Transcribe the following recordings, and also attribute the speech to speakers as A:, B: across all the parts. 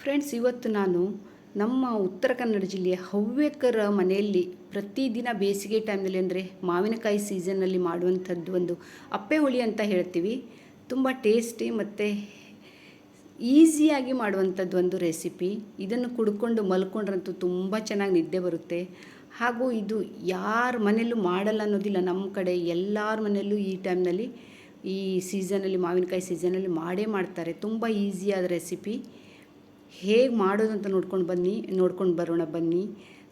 A: Friends ಇವತ್ತು ನಾನು ನಮ್ಮ ಉತ್ತರ ಕನ್ನಡ ಜಿಲ್ಲೆಯ ಹವ್ಯಕರ ಮನೆಯಲ್ಲಿ ಪ್ರತಿದಿನ ಬೇಸಿಗೆ ಟೈಮ್ನಲ್ಲಿ ಅಂದರೆ ಮಾವಿನಕಾಯಿ ಸೀಸನ್ನಲ್ಲಿ ಮಾಡುವಂಥದ್ದು ಒಂದು ಅಪ್ಪೆ ಹುಳಿ ಅಂತ ಹೇಳ್ತೀವಿ. ತುಂಬ ಟೇಸ್ಟಿ ಮತ್ತು ಈಸಿಯಾಗಿ ಮಾಡುವಂಥದ್ದು ಒಂದು ರೆಸಿಪಿ ಇದನ್ನು ಕುಡ್ಕೊಂಡು ಮಲ್ಕೊಂಡ್ರಂತೂ ತುಂಬ ಚೆನ್ನಾಗಿ ನಿದ್ದೆ ಬರುತ್ತೆ. ಹಾಗೂ ಇದು ಯಾರ ಮನೆಯಲ್ಲೂ ಮಾಡಲ್ಲ ಅನ್ನೋದಿಲ್ಲ. ನಮ್ಮ ಕಡೆ ಎಲ್ಲರ ಮನೆಯಲ್ಲೂ ಈ ಟೈಮ್ನಲ್ಲಿ ಈ ಸೀಸನಲ್ಲಿ ಮಾವಿನಕಾಯಿ ಸೀಸನಲ್ಲಿ ಮಾಡೇ ಮಾಡ್ತಾರೆ. ತುಂಬ ಈಸಿಯಾದ ರೆಸಿಪಿ ಹೇಗೆ ಮಾಡೋದು ಅಂತ ನೋಡ್ಕೊಂಡು ಬನ್ನಿ, ನೋಡ್ಕೊಂಡು ಬರೋಣ ಬನ್ನಿ.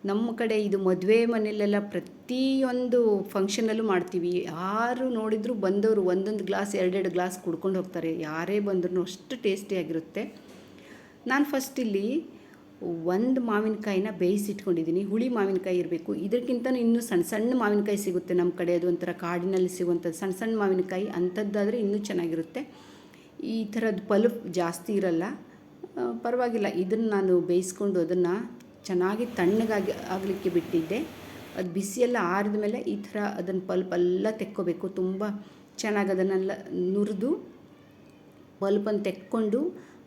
A: ನಮ್ಮ ಕಡೆ ಇದು ಮದುವೆ ಮನೆಯಲ್ಲೆಲ್ಲ ಪ್ರತಿಯೊಂದು ಫಂಕ್ಷನಲ್ಲೂ ಮಾಡ್ತೀವಿ. ಯಾರು ನೋಡಿದರೂ ಬಂದವರು ಒಂದೊಂದು ಗ್ಲಾಸ್ ಎರಡೆರಡು ಗ್ಲಾಸ್ ಕುಡ್ಕೊಂಡು ಹೋಗ್ತಾರೆ. ಯಾರೇ ಬಂದ್ರೂ ಅಷ್ಟು ಟೇಸ್ಟಿಯಾಗಿರುತ್ತೆ ನಾನು ಫಸ್ಟ್ ಇಲ್ಲಿ ಒಂದು ಮಾವಿನಕಾಯಿನ ಬೇಯಿಸಿಟ್ಕೊಂಡಿದ್ದೀನಿ ಹುಳಿ ಮಾವಿನಕಾಯಿ ಇರಬೇಕು. ಇದಕ್ಕಿಂತ ಇನ್ನೂ ಸಣ್ಣ ಸಣ್ಣ ಮಾವಿನಕಾಯಿ ಸಿಗುತ್ತೆ ನಮ್ಮ ಕಡೆ. ಅದು ಒಂಥರ ಕಾಡಿನಲ್ಲಿ ಸಿಗುವಂಥದ್ದು. ಸಣ್ಣ ಸಣ್ಣ ಮಾವಿನಕಾಯಿ. ಅಂಥದ್ದಾದರೆ ಇನ್ನೂ ಚೆನ್ನಾಗಿರುತ್ತೆ. ಈ ಥರದ್ದು ಪಲ್ಪ್ ಜಾಸ್ತಿ ಇರಲ್ಲ. ಪರವಾಗಿಲ್ಲ. ಇದನ್ನು ನಾನು ಬೇಯಿಸ್ಕೊಂಡು ಅದನ್ನು ಚೆನ್ನಾಗಿ ತಣ್ಣಗಾಗಿ ಆಗಲಿಕ್ಕೆ ಬಿಟ್ಟಿದ್ದೆ. ಅದು ಬಿಸಿಯೆಲ್ಲ ಆರಿದ ಮೇಲೆ ಈ ಥರ ಅದನ್ನು ಪಲ್ಪ್ ಎಲ್ಲ ತೆಕ್ಕೋಬೇಕು. ತುಂಬ ಚೆನ್ನಾಗಿ ಅದನ್ನೆಲ್ಲ ನುರಿದು ಪಲ್ಪನ್ನು ತೆಕ್ಕೊಂಡು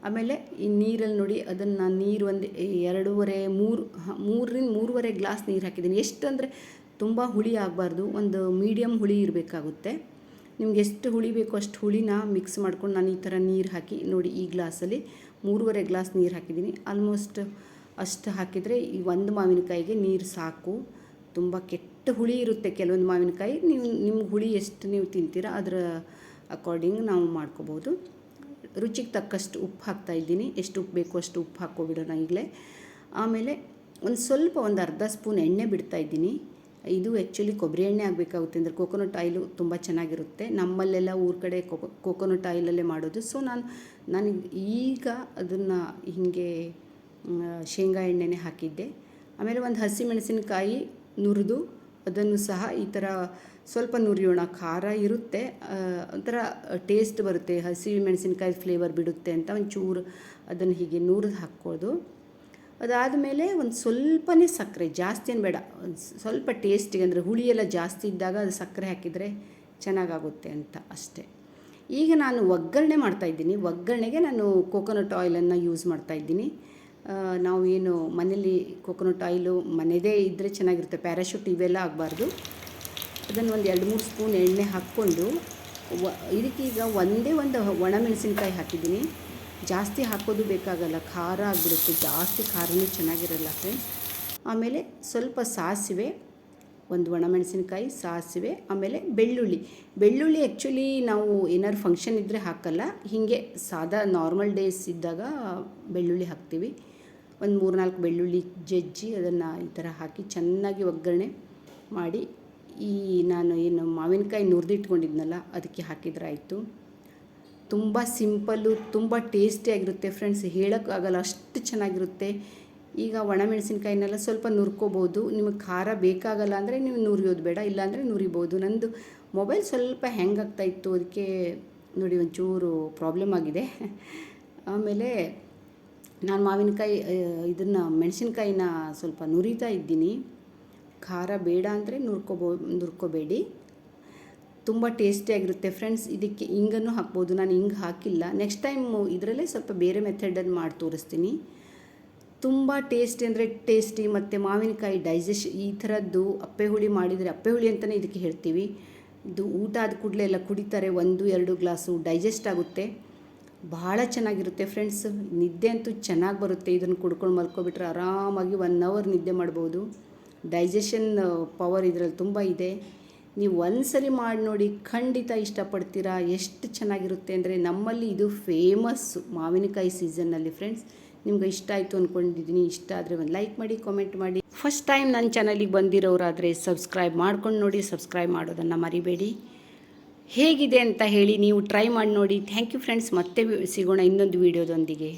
A: ಆಮೇಲೆ ಈ ನೀರಲ್ಲಿ ನೋಡಿ ಅದನ್ನು ನೀರು ಒಂದು ಎರಡೂವರೆ ಮೂರು ಮೂರರಿಂದ ಮೂರುವರೆ ಗ್ಲಾಸ್ ನೀರು ಹಾಕಿದ್ದೀನಿ. ಎಷ್ಟು ಅಂದರೆ ತುಂಬ ಹುಳಿ ಆಗಬಾರ್ದು. ಒಂದು ಮೀಡಿಯಮ್ ಹುಳಿ ಇರಬೇಕಾಗುತ್ತೆ. ನಿಮ್ಗೆ ಎಷ್ಟು ಹುಳಿ ಬೇಕೋ ಅಷ್ಟು ಹುಳಿನ ಮಿಕ್ಸ್ ಮಾಡ್ಕೊಂಡು ನಾನು ಈ ಥರ ನೀರು ಹಾಕಿ ನೋಡಿ ಈ ಗ್ಲಾಸಲ್ಲಿ ಮೂರುವರೆ ಗ್ಲಾಸ್ ನೀರು ಹಾಕಿದ್ದೀನಿ. ಆಲ್ಮೋಸ್ಟ್ ಅಷ್ಟು ಹಾಕಿದರೆ ಈ ಒಂದು ಮಾವಿನಕಾಯಿಗೆ ನೀರು ಸಾಕು. ತುಂಬ ಕೆಟ್ಟ ಹುಳಿ ಇರುತ್ತೆ ಕೆಲವೊಂದು ಮಾವಿನಕಾಯಿ. ನೀವು ನಿಮ್ಗೆ ಹುಳಿ ಎಷ್ಟು ನೀವು ತಿಂತೀರಾ ಅದರ ಅಕಾರ್ಡಿಂಗ್ ನಾವು ಮಾಡ್ಕೋಬೋದು. ರುಚಿಗೆ ತಕ್ಕಷ್ಟು ಉಪ್ಪು ಹಾಕ್ತಾ ಇದ್ದೀನಿ. ಎಷ್ಟು ಉಪ್ಪು ಬೇಕು ಅಷ್ಟು ಉಪ್ಪು ಹಾಕ್ಕೊಬಿಡೋಣ ಈಗಲೇ. ಆಮೇಲೆ ಒಂದು ಸ್ವಲ್ಪ ಒಂದು ಅರ್ಧ ಸ್ಪೂನ್ ಎಣ್ಣೆ ಬಿಡ್ತಾ ಇದ್ದೀನಿ. ಇದು ಆ್ಯಕ್ಚುಲಿ ಕೊಬ್ಬರಿ ಎಣ್ಣೆ ಆಗಬೇಕಾಗುತ್ತೆ. ಅಂದರೆ ಕೋಕೋನಟ್ ಆಯಿಲು ತುಂಬ ಚೆನ್ನಾಗಿರುತ್ತೆ. ನಮ್ಮಲ್ಲೆಲ್ಲ ಊರ ಕಡೆ ಕೊಕೊ ಕೋಕೋನಟ್ ಆಯಿಲಲ್ಲೇ ಮಾಡೋದು. ಸೊ ನಾನು ನಾನು ಈಗ ಅದನ್ನು ಹೀಗೆ ಶೇಂಗಾ ಎಣ್ಣೆನೇ ಹಾಕಿದ್ದೆ. ಆಮೇಲೆ ಒಂದು ಹಸಿ ಮೆಣಸಿನಕಾಯಿ ನುರಿದು ಅದನ್ನು ಸಹ ಈ ಥರ ಸ್ವಲ್ಪ ನುರಿಯೋಣ. ಖಾರ ಇರುತ್ತೆ. ಒಂಥರ ಟೇಸ್ಟ್ ಬರುತ್ತೆ. ಹಸಿ ಮೆಣಸಿನಕಾಯಿ ಫ್ಲೇವರ್ ಬಿಡುತ್ತೆ ಅಂತ ಒಂಚೂರು ಅದನ್ನು ಹೀಗೆ ನುರಿದು ಹಾಕ್ಕೋದು ಅದಾದಮೇಲೆ ಒಂದು ಸ್ವಲ್ಪನೇ ಸಕ್ಕರೆ, ಜಾಸ್ತಿ ಏನು ಬೇಡ. ಒಂದು ಸ್ವಲ್ಪ ಟೇಸ್ಟಿಗೆ ಅಂದರೆ ಹುಳಿ ಎಲ್ಲ ಜಾಸ್ತಿ ಇದ್ದಾಗ ಅದು ಸಕ್ಕರೆ ಹಾಕಿದರೆ ಚೆನ್ನಾಗಾಗುತ್ತೆ ಅಂತ ಅಷ್ಟೇ. ಈಗ ನಾನು ಒಗ್ಗರಣೆ ಮಾಡ್ತಾಯಿದ್ದೀನಿ ಒಗ್ಗರಣೆಗೆ ನಾನು ಕೋಕೋನಟ್ ಆಯಿಲನ್ನು ಯೂಸ್ ಮಾಡ್ತಾಯಿದ್ದೀನಿ ನಾವು ಏನು ಮನೇಲಿ ಕೋಕೋನಟ್ ಆಯಿಲು ಮನೆಯದೇ ಇದ್ದರೆ ಚೆನ್ನಾಗಿರುತ್ತೆ. ಪ್ಯಾರಾಶೂಟ್ ಇವೆಲ್ಲ ಆಗಬಾರ್ದು. ಅದನ್ನು ಒಂದು ಎರಡು ಮೂರು ಸ್ಪೂನ್ ಎಣ್ಣೆ ಹಾಕ್ಕೊಂಡು, ವ, ಇದಕ್ಕೀಗ ಒಂದೇ ಒಂದು ಒಣಮೆಣಸಿನ್ಕಾಯಿ ಹಾಕಿದ್ದೀನಿ. ಜಾಸ್ತಿ ಹಾಕೋದು ಬೇಕಾಗಲ್ಲ, ಖಾರ ಆಗಿಬಿಡುತ್ತೆ, ಜಾಸ್ತಿ ಖಾರನೂ ಚೆನ್ನಾಗಿರಲ್ಲ ಫ್ರೆಂಡ್ಸ್ ಆಮೇಲೆ ಸ್ವಲ್ಪ ಸಾಸಿವೆ, ಒಂದು ಒಣಮೆಣಸಿನಕಾಯಿ, ಸಾಸಿವೆ, ಆಮೇಲೆ ಬೆಳ್ಳುಳ್ಳಿ. ಬೆಳ್ಳುಳ್ಳಿ ಆ್ಯಕ್ಚುಲಿ ನಾವು ಏನಾದ್ರು ಫಂಕ್ಷನ್ ಇದ್ದರೆ ಹಾಕಲ್ಲ. ಹೀಗೆ ಸಾದಾ ನಾರ್ಮಲ್ ಡೇಸ್ ಇದ್ದಾಗ ಬೆಳ್ಳುಳ್ಳಿ ಹಾಕ್ತೀವಿ. ಒಂದು ಮೂರ್ನಾಲ್ಕು ಬೆಳ್ಳುಳ್ಳಿ ಜಜ್ಜಿ ಅದನ್ನು ಈ ಥರ ಹಾಕಿ ಚೆನ್ನಾಗಿ ಒಗ್ಗರಣೆ ಮಾಡಿ ಈ ನಾನು ಏನು ಮಾವಿನಕಾಯಿ ನುರಿದಿಟ್ಕೊಂಡಿದ್ನಲ್ಲ, ಅದಕ್ಕೆ ಹಾಕಿದ್ರೆ ಆಯಿತು. ತುಂಬ ಸಿಂಪಲ್ಲು, ತುಂಬ ಟೇಸ್ಟಿಯಾಗಿರುತ್ತೆ ಫ್ರೆಂಡ್ಸ್. ಹೇಳೋಕ್ಕಾಗಲ್ಲ, ಅಷ್ಟು ಚೆನ್ನಾಗಿರುತ್ತೆ. ಈಗ ಒಣಮೆಣಸಿನ್ಕಾಯಿನೆಲ್ಲ ಸ್ವಲ್ಪ ನುರ್ಕೋಬೋದು. ನಿಮಗೆ ಖಾರ ಬೇಕಾಗಲ್ಲ ಅಂದರೆ ನೀವು ನುರಿಯೋದು ಬೇಡ, ಇಲ್ಲಾಂದರೆ ನುರಿಬೋದು. ನಂದು ಮೊಬೈಲ್ ಸ್ವಲ್ಪ ಹ್ಯಾಂಗ್ ಆಗ್ತಾ ಇತ್ತು, ಅದಕ್ಕೆ ನೋಡಿ ಒಂಚೂರು ಪ್ರಾಬ್ಲಮ್ ಆಗಿದೆ. ಆಮೇಲೆ ನಾನು ಮಾವಿನಕಾಯಿ ಇದನ್ನು ಮೆಣಸಿನ್ಕಾಯಿನ ಸ್ವಲ್ಪ ನುರಿತಾ ಇದ್ದೀನಿ. ಖಾರ ಬೇಡ ಅಂದರೆ ನುರ್ಕೋಬೋ, ನುರ್ಕೋಬೇಡಿ. ತುಂಬ ಟೇಸ್ಟಿಯಾಗಿರುತ್ತೆ ಫ್ರೆಂಡ್ಸ್ ಇದಕ್ಕೆ ಹಿಂಗನ್ನು ಹಾಕ್ಬೋದು. ನಾನು ಹಿಂಗೆ ಹಾಕಿಲ್ಲ. ನೆಕ್ಸ್ಟ್ ಟೈಮ್ ಇದರಲ್ಲೇ ಸ್ವಲ್ಪ ಬೇರೆ ಮೆಥಡನ್ನು ಮಾಡಿ ತೋರಿಸ್ತೀನಿ. ತುಂಬ ಟೇಸ್ಟಿ ಅಂದರೆ ಟೇಸ್ಟಿ ಮತ್ತು ಮಾವಿನಕಾಯಿ ಡೈಜೆಶ್ ಈ ಥರದ್ದು ಅಪ್ಪೆ ಹುಳಿ ಮಾಡಿದರೆ, ಅಪ್ಪೆ ಹುಳಿ ಅಂತಲೇ ಇದಕ್ಕೆ ಹೇಳ್ತೀವಿ. ಇದು ಊಟ ಆದ ಕೂಡಲೇ ಎಲ್ಲ ಕುಡಿತಾರೆ. ಒಂದು, ಎರಡು ಗ್ಲಾಸು ಡೈಜೆಸ್ಟ್ ಆಗುತ್ತೆ. ಭಾಳ ಚೆನ್ನಾಗಿರುತ್ತೆ ಫ್ರೆಂಡ್ಸ್ ನಿದ್ದೆ ಅಂತೂ ಚೆನ್ನಾಗಿ ಬರುತ್ತೆ. ಇದನ್ನು ಕುಡ್ಕೊಂಡು ಮಲ್ಕೊಬಿಟ್ರೆ ಆರಾಮಾಗಿ ಒನ್ ಅವರ್ ನಿದ್ದೆ ಮಾಡ್ಬೋದು. ಡೈಜೆಷನ್ ಪವರ್ ಇದರಲ್ಲಿ ತುಂಬ ಇದೆ. ನೀವು ಒಂದ್ಸರಿ ಮಾಡಿ ನೋಡಿ ಖಂಡಿತ ಇಷ್ಟಪಡ್ತೀರಾ, ಎಷ್ಟು ಚೆನ್ನಾಗಿರುತ್ತೆ ಅಂದರೆ ನಮ್ಮಲ್ಲಿ ಇದು ಫೇಮಸ್ಸು ಮಾವಿನಕಾಯಿ ಸೀಸನ್ನಲ್ಲಿ ಫ್ರೆಂಡ್ಸ್. ನಿಮ್ಗೆ ಇಷ್ಟ ಆಯಿತು ಅಂದ್ಕೊಂಡಿದ್ದೀನಿ ಇಷ್ಟ ಆದರೆ ಒಂದು ಲೈಕ್ ಮಾಡಿ, ಕಾಮೆಂಟ್ ಮಾಡಿ. ಫಸ್ಟ್ ಟೈಮ್ ನನ್ನ ಚಾನಲಿಗೆ ಬಂದಿರೋರಾದರೆ ಸಬ್ಸ್ಕ್ರೈಬ್ ಮಾಡ್ಕೊಂಡು ನೋಡಿ, ಸಬ್ಸ್ಕ್ರೈಬ್ ಮಾಡೋದನ್ನು ಮರಿಬೇಡಿ. ಹೇಗಿದೆ ಅಂತ ಹೇಳಿ ನೀವು ಟ್ರೈ ಮಾಡಿ ನೋಡಿ. ಥ್ಯಾಂಕ್ ಯು ಫ್ರೆಂಡ್ಸ್, ಮತ್ತೆ ಸಿಗೋಣ ಇನ್ನೊಂದು ವೀಡಿಯೋದೊಂದಿಗೆ.